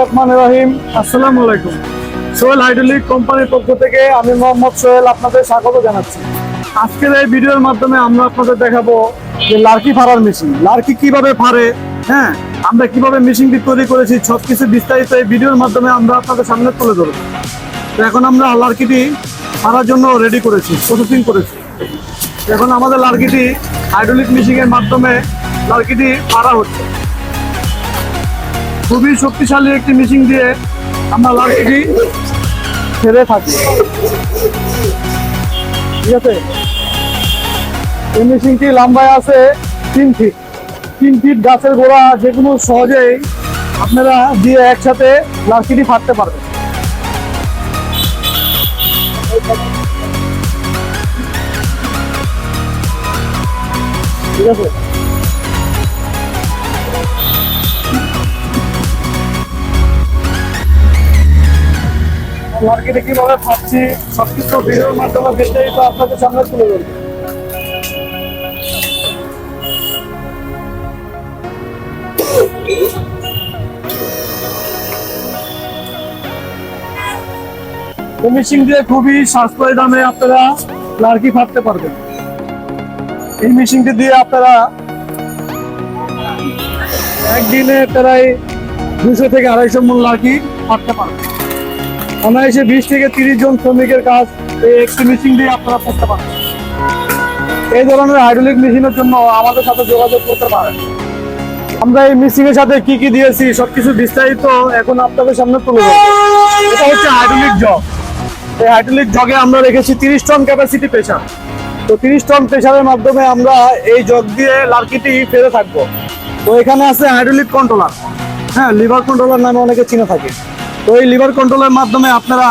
রহমান রহিম। আসসালামু আলাইকুম। সোহেল হাইড্রোলিক কোম্পানির পক্ষ থেকে আমি মোহাম্মদ সোহেল আপনাদের স্বাগত জানাচ্ছি। আজকের এই ভিডিওর মাধ্যমে আমরা আপনাদের দেখাবো যে লার্কি ফাড়ার মেশিন। লার্কি কীভাবে ফাড়ে হ্যাঁ আমরা কীভাবে মেশিনটি তৈরি করেছি সব কিছু বিস্তারিত এই ভিডিওর মাধ্যমে আমরা আপনাদের সামনে তুলে ধরবো। তো এখন আমরা লার্কিটি ফাড়ার জন্য রেডি করেছি প্রসেসিং করেছি। এখন আমাদের লার্কিটি হাইড্রোলিক মেশিনের মাধ্যমে লার্কিটি ফাড়া হচ্ছে। খুবই শক্তিশালী একটি মেশিন দিয়ে আমরা লাঠিটি ছেড়ে থাকি। ঠিক আছে? এই মেশিনটি লম্বায় আছে তিন ফিট তিন ফিট গাছের গোড়া যে কোনো সহজেই আপনারা দিয়ে একসাথে লাঠিটি ফাটতে পারবেন। ঠিক আছে? মার্কেটে কীভাবে পাচ্ছি সবকিছু ভিডিওর মাধ্যমে বিস্তারিত আপনাদের সামনে তুলে ধরবো। মেশিন দিয়ে খুবই সাশ্রয় দামে আপনারা লার্কি ফাটতে পারবেন। এই মেশিনটি দিয়ে আপনারা একদিনে প্রায় দুশো থেকে আড়াইশো মূল লার্কি ফাটতে পারবেন। অনায়াসে বিশ থেকে তিরিশ জন শ্রমিকের কাজ এই একটি মেশিন দিয়ে আপনারা করতে পারেন। এই ধরনের হাইড্রোলিক মেশিনের জন্য আমাদের সাথে যোগাযোগ করতে পারেন। আমরা এই মেশিনের সাথে কি কি দিয়েছি, সবকিছু বিস্তারিত এখন আপনাদের সামনে তুলে এটা হচ্ছে হাইড্রোলিক জগ এই হাইড্রোলিক জগে আমরা রেখেছি তিরিশ টন ক্যাপাসিটি প্রেশার তো তিরিশ টন প্রেশারের মাধ্যমে আমরা এই জগ দিয়ে লার্কিটি ফেলে থাকব। তো এখানে আছে হাইড্রোলিক কন্ট্রোলার হ্যাঁ লিভার কন্ট্রোলার নামে অনেকে চিনে থাকে। তো এই লিভার কন্ট্রোলের মাধ্যমে আপনারা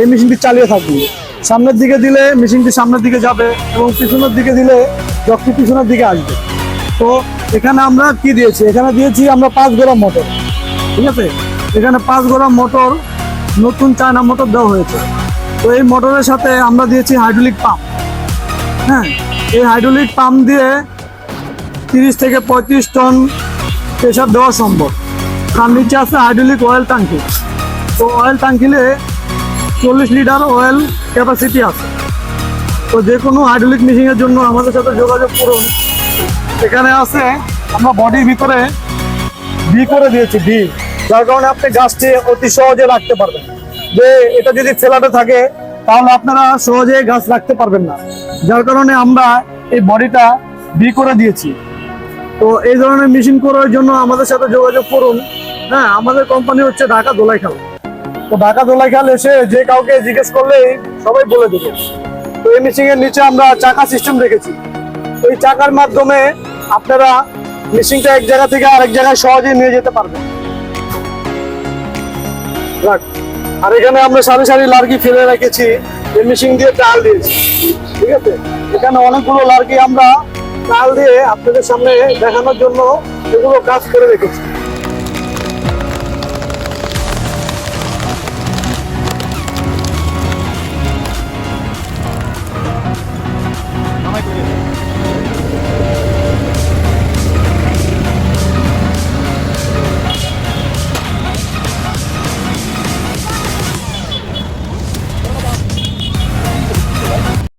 এই মেশিনটি চালিয়ে থাকবেন সামনের দিকে দিলে মেশিনটি সামনের দিকে যাবে এবং পিছনের দিকে দিলে জগটি পিছনের দিকে আসবে। তো এখানে আমরা কি দিয়েছি? এখানে দিয়েছি আমরা পাঁচ গোড়া মোটর, ঠিক আছে? এখানে পাঁচ গোড়া মোটর নতুন চায়না মোটর দেওয়া হয়েছে। তো এই মোটরের সাথে আমরা দিয়েছি হাইড্রোলিক পাম্প হ্যাঁ? এই হাইড্রোলিক পাম্প দিয়ে তিরিশ থেকে পঁয়ত্রিশ টন প্রেশার দেওয়া সম্ভব। তার নিচে আছে হাইড্রোলিক অয়েল ট্যাঙ্কি তো অয়েল ট্যাঙ্কিলে চল্লিশ লিটার অয়েল ক্যাপাসিটি আছে। তো যে কোনো হাইড্রোলিক মেশিনের জন্য আমাদের সাথে যোগাযোগ করুন। এখানে আছে, আমরা বডির ভিতরে ভি করে দিয়েছি ভি যার কারণে আপনি গাছটি অতি সহজে রাখতে পারবেন। যে এটা যদি ফেলাতে থাকে, তাহলে আপনারা সহজে গাছ রাখতে পারবেন না। যার কারণে আমরা এই বডিটা ভি করে দিয়েছি। তো এই ধরনের মেশিন করার জন্য আমাদের সাথে যোগাযোগ করুন। হ্যাঁ আমাদের কোম্পানি হচ্ছে ঢাকা দোলাইখাল। তো ঢাকা দোলাইখাল এসে যে কাউকে জিজ্ঞেস করলেই সবাই বলে দেবে। তো এই মেশিন এর নিচে আমরা চাকা সিস্টেম রেখেছি। এই চাকার মাধ্যমে আপনারা মেশিনটা এক জায়গা থেকে আরেক জায়গায় সহজেই নিয়ে যেতে পারবেন। আর এখানে আমরা সারি সারি লার্কি ফেলে রেখেছি এই মেশিন দিয়ে চাল দিয়েছি। ঠিক আছে? এখানে অনেকগুলো লার্কি আমরা চাল দিয়ে আপনাদের সামনে দেখানোর জন্য এগুলো কাজ করে রেখেছি।